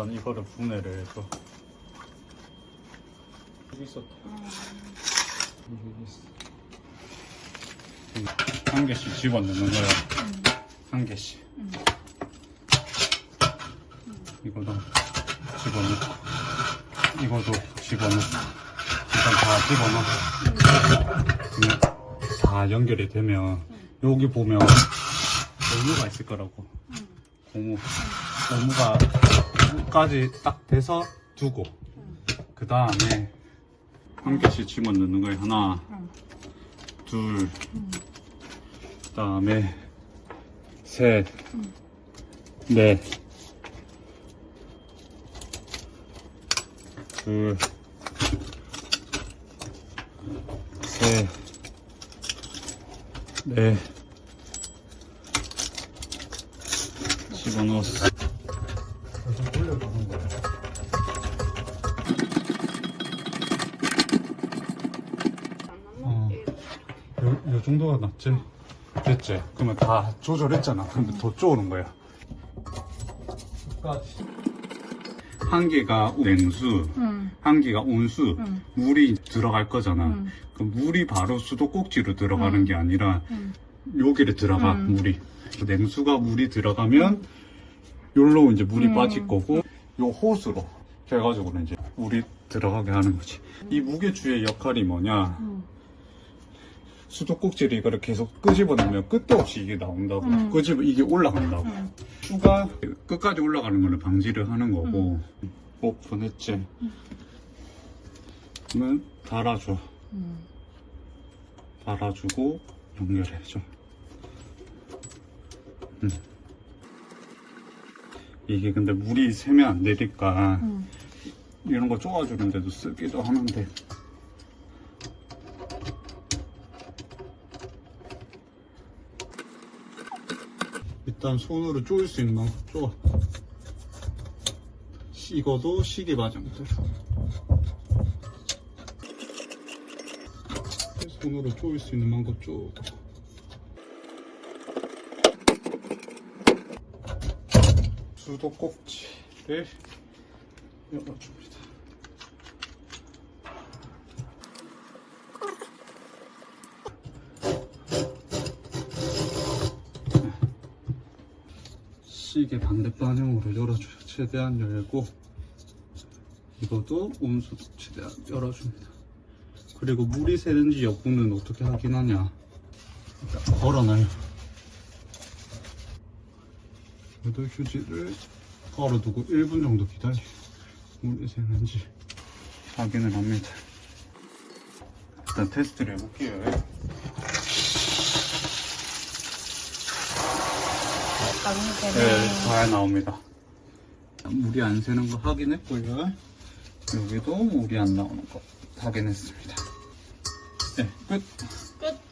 일단 이거를 분해를 해서. 여기 있었다 여기 있어 음, 한 개씩 집어넣는 거야. 한 개씩. 이거도 집어넣고 이거도 집어넣고 일단 다 집어넣고 그냥 다 연결이 되면 여기 보면 고무가 있을 거라고. 고무. 고무가 고무까지 딱 돼서 두고 그 다음에 한 개씩 집어 넣는 거예요 하나 둘 그 다음에 셋넷 둘 셋, 넷, 집어넣었어. 계속 올려가는 거야. 어, 요, 요 정도가 낫지? 됐지? 그러면 다 조절했잖아. 그러면 더 쪼는 거야. 한 개가 냉수, 응. 한 개가 온수, 응. 물이 들어갈 거잖아. 응. 그 물이 바로 수도꼭지로 들어가는 응. 게 아니라 응. 여기를 들어가 응. 물이. 그 냉수가 물이 들어가면 요로 이제 물이 응. 빠질 거고 요 호스로 해가지고는 이제 물이 들어가게 하는 거지. 이 무게주의 역할이 뭐냐? 응. 수도꼭지를 이거를 계속 끄집어내면 끝도 없이 이게 나온다고. 응. 끄집어 이게 올라간다고. 응. 수가 끝까지 올라가는 걸 방지를 하는 거고 오픈했지 그러면 달아줘 응. 달아주고 연결해줘 음. 이게 근데 물이 새면 안 되니까 응. 이런 거 쪼아주는데도 쓰기도 하는데. 일단 손으로 쪼일 수 있는 만큼 쪼아. 이거도 시계 마장대로 손으로 쪼일 수 있는 만큼 쪼고 수도꼭지를 열어줍니다 시계 반대 방향으로 열어줘요. 최대한 열고 이것도 온수도 최대한 열어줍니다. 그리고 물이 새는지 여부는 어떻게 확인하냐? 일단 걸어놔요. 여덟 휴지를 걸어두고 1분 정도 기다려. 물이 새는지 확인을 합니다. 일단 테스트를 해볼게요. 네, 잘 나옵니다. 물이 안 새는 거 확인했고요. 여기도 물이 안 나오는 거 확인했습니다. 네, 끝. 끝.